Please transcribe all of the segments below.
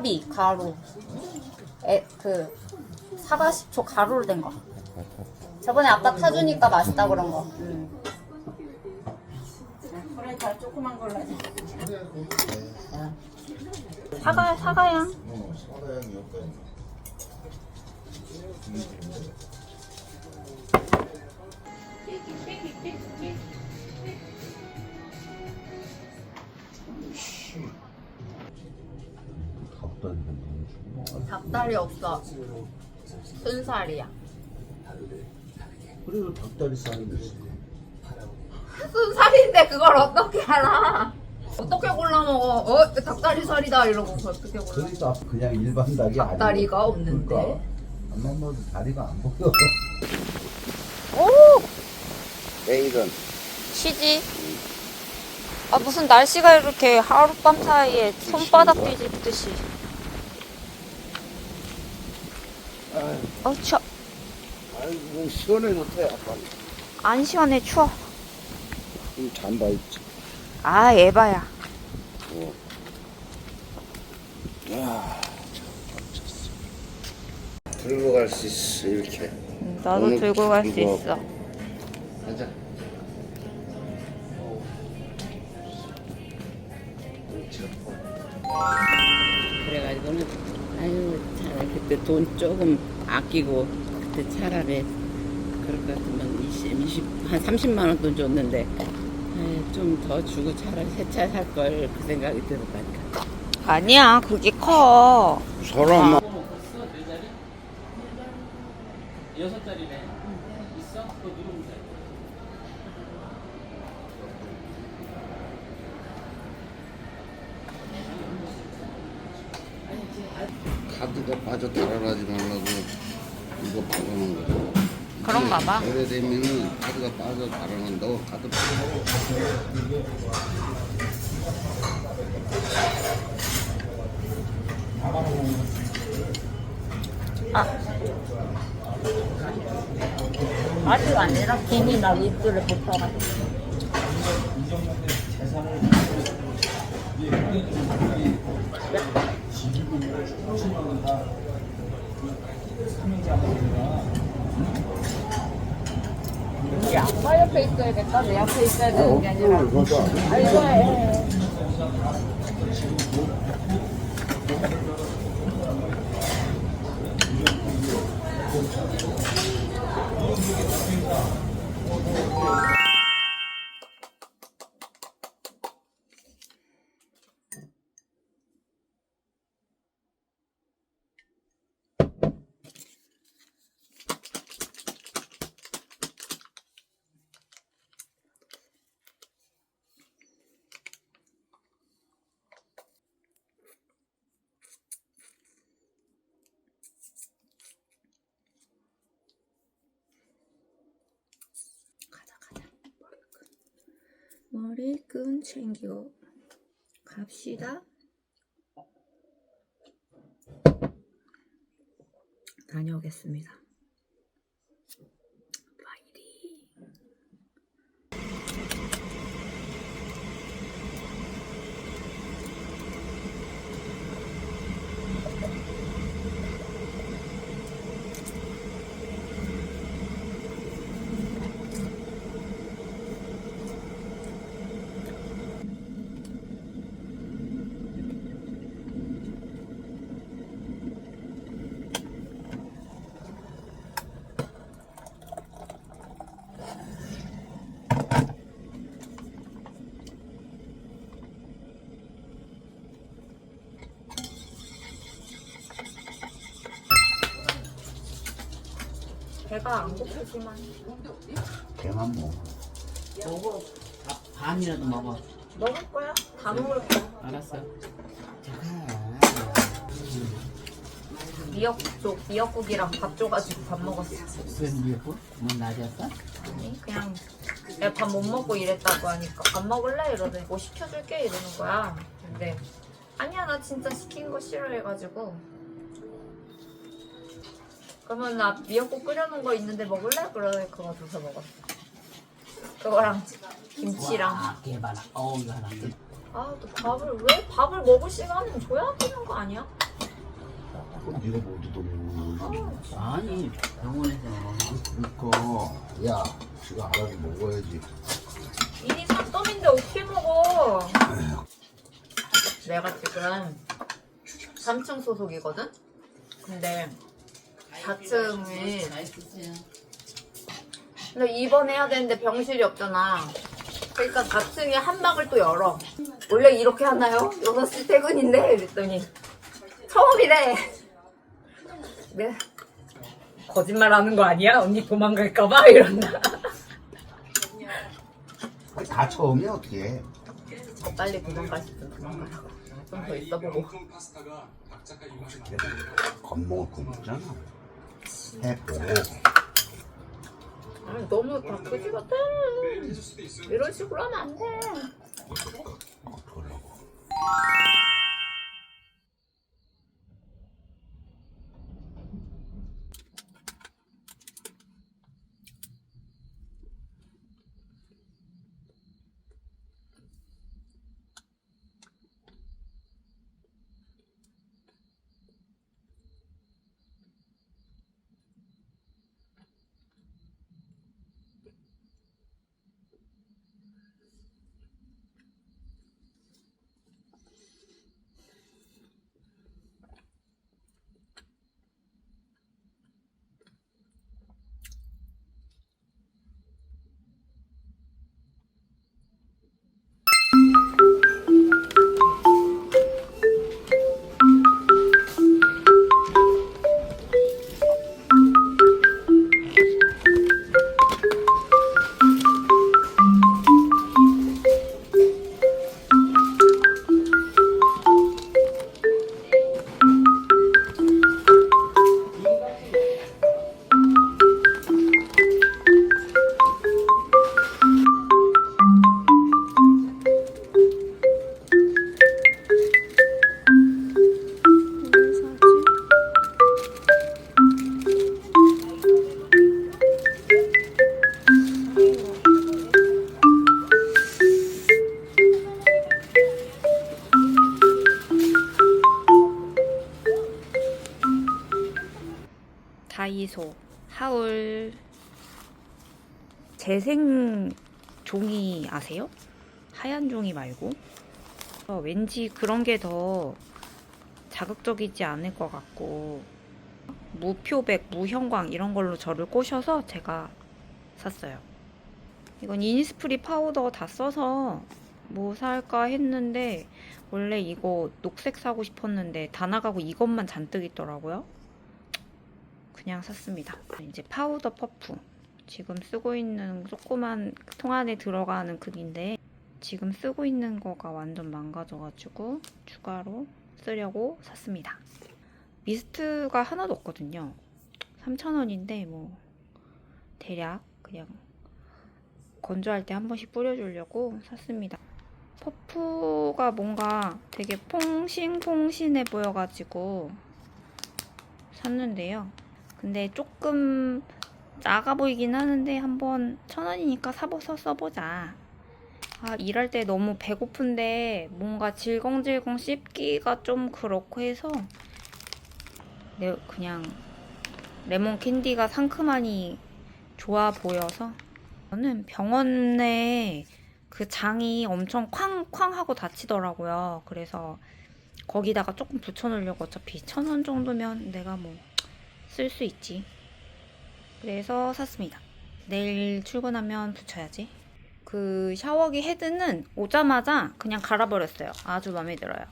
엘사비 가루. 에, 그 사과 식초 가루로 된 거. 저번에 아까 타주니까 맛있다 그런 거. 음. 그래 다 조그만 걸로 하자. 사과 사과향. 어, 사과향이 닭다리 닭다리 없어. 순살이야. 그래도 닭다리 쌀이 있어. 순살인데 그걸 어떻게 알아? 어떻게 골라 먹어? 어 닭다리 살이다 이러고 어떻게 골라? 그러니까 그냥 일반 닭이 닭다리가 아니고. 없는데. 그러니까 안만 봐도 다리가 안 보여. 오 내일은 쉬지. 아 무슨 날씨가 이렇게 하룻밤 사이에 손바닥 뒤집듯이. 어우 추워. 아이고 시원해 좋다 약간. 안 시원해 추워. 좀 잠바 있지. 아 에바야. 어. 야, 참 쳤어. 들고 갈 수 있어 이렇게. 나도 들고 갈 수 있어. 가자. 그래가지고는 그때 돈 조금 아끼고 그때 차라리 그럴 것 같으면 20, 20, 한 30만 원 돈 줬는데 좀 더 주고 차라리 새 차 살 걸 그 생각이 들었다니까. 아니야 그게 커. 사람 자리? 여섯 자리네. 있어? 그거 누르면 돼. 카드가 빠져 달아나지 말라고 이거 박아놓은 거야. 그런가 봐. 오래되면은 카드가 빠져 달아난다고 카드 아직 아니라 괜히 나 윗줄을 붙어가지고. 우리 아빠 옆에 있어야겠다. 내 옆에 있어야 되는 게 아니라. 아 이거 해. 가 머리끈 챙기고 갑시다. 다녀오겠습니다 배가 안 고프지만 개만 먹어. 먹어. 반이라도 먹어. 먹을 거야? 다 먹을 거야 알았어. 미역국 미역국이랑 밥 줘가지고 밥 먹었어 웬 미역국? 뭐 낮았어? 아니 그냥 내가 밥못 먹고 이랬다고 하니까 밥 먹을래? 이러더니 뭐 시켜줄게 이러는 거야 근데 아니야 나 진짜 시킨 거 싫어해가지고 그러면 나 미역국 끓여놓은 거 있는데 먹을래? 그러더니 그거 줘서 먹었어 그거랑 김치랑 와, 개발아. 어우, 이거 하나. 아, 또 밥을 왜 밥을 먹을 시간은 줘야 되는 거 아니야? 그럼 네가 뭐지 또 먹는 거지? 아니 병원에서 그러니까 야 지가 알아서 먹어야지. 이니 산더미인데 어떻게 먹어? 내가 지금 3층 소속이거든? 근데 4층에 잘 쓰세요. 근데 입원해야 되는데 병실이 없잖아. 그러니까 4층에 한 방을 또 열어. 원래 이렇게 하나요? 6시 퇴근인데 이랬더니 처음이래. 네. 거짓말 하는 거 아니야? 언니 도망갈까봐? 이런다. 다 처음이야 어떻게? 해? 더 빨리 도망갈 수 있으면 도망가라고. 좀 더 있어보고. 겁먹을 거 먹잖아. 해보고 아니, 너무 다 그지 같아. 이런 식으로 하면 안 돼. 어떡하려고. 재생 종이 아세요? 하얀 종이 말고 어, 왠지 그런 게 더 자극적이지 않을 것 같고 무표백, 무형광 이런 걸로 저를 꼬셔서 제가 샀어요. 이건 이니스프리 파우더 다 써서 뭐 살까 했는데 원래 이거 녹색 사고 싶었는데 다 나가고 이것만 잔뜩 있더라고요. 그냥 샀습니다. 이제 파우더 퍼프. 지금 쓰고 있는 조그만 통 안에 들어가는 크기인데 지금 쓰고 있는 거가 완전 망가져가지고 추가로 쓰려고 샀습니다. 미스트가 하나도 없거든요. 3,000원인데 뭐 대략 그냥 건조할 때 한 번씩 뿌려주려고 샀습니다. 퍼프가 뭔가 되게 퐁신퐁신해 보여가지고 샀는데요. 근데 조금 작아 보이긴 하는데 한번 천 원이니까 사봐서 써보자. 아, 일할 때 너무 배고픈데 뭔가 질겅질겅 씹기가 좀 그렇고 해서 네, 그냥 레몬 캔디가 상큼하니 좋아 보여서 저는 병원에 그 장이 엄청 쾅쾅 하고 다치더라고요. 그래서 거기다가 조금 붙여놓으려고 어차피 천 원 정도면 내가 뭐 쓸 수 있지. 그래서 샀습니다. 내일 출근하면 붙여야지. 그 샤워기 헤드는 오자마자 그냥 갈아버렸어요. 아주 마음에 들어요.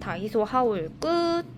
다이소 하울 끝.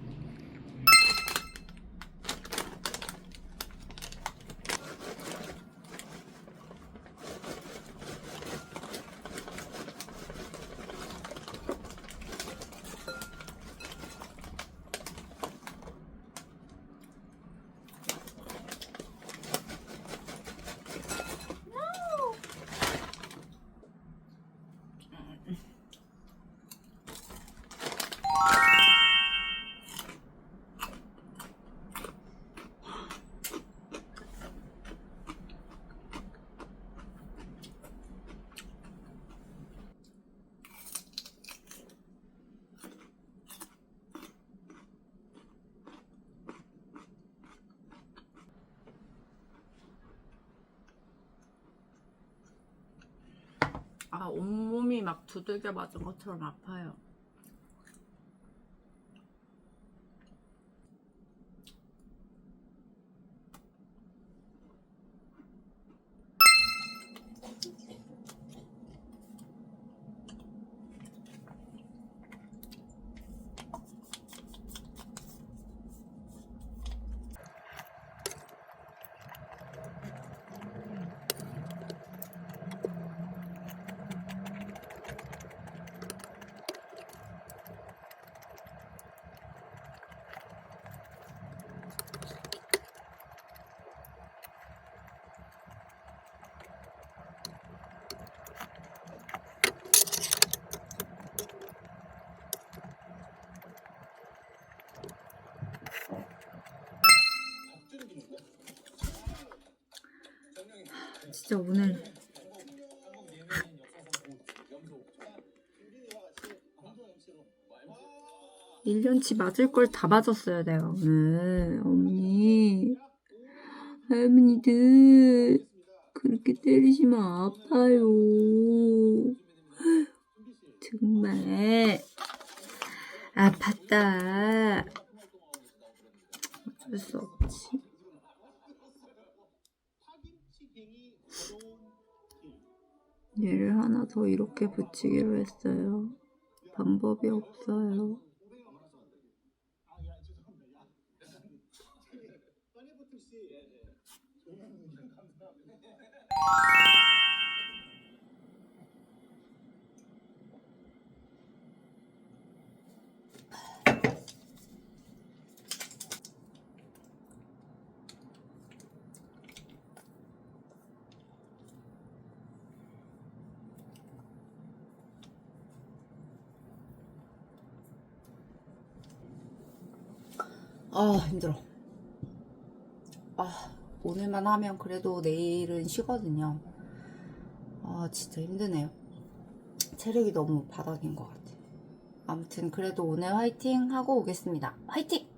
막 두들겨 맞은 것처럼 아파요. 진짜 오늘. 일년치 맞을 걸 다 맞았어요 내가 오늘. 어머니. 할머니들. 그렇게 때리시면 아파요. 정말. 아팠다. 어쩔 수 없지 얘를 하나 더 이렇게 붙이기로 했어요. 방법이 없어요. 아 힘들어. 아 오늘만 하면 그래도 내일은 쉬거든요. 아 진짜 힘드네요. 체력이 너무 바닥인 것 같아. 아무튼 그래도 오늘 화이팅 하고 오겠습니다. 화이팅!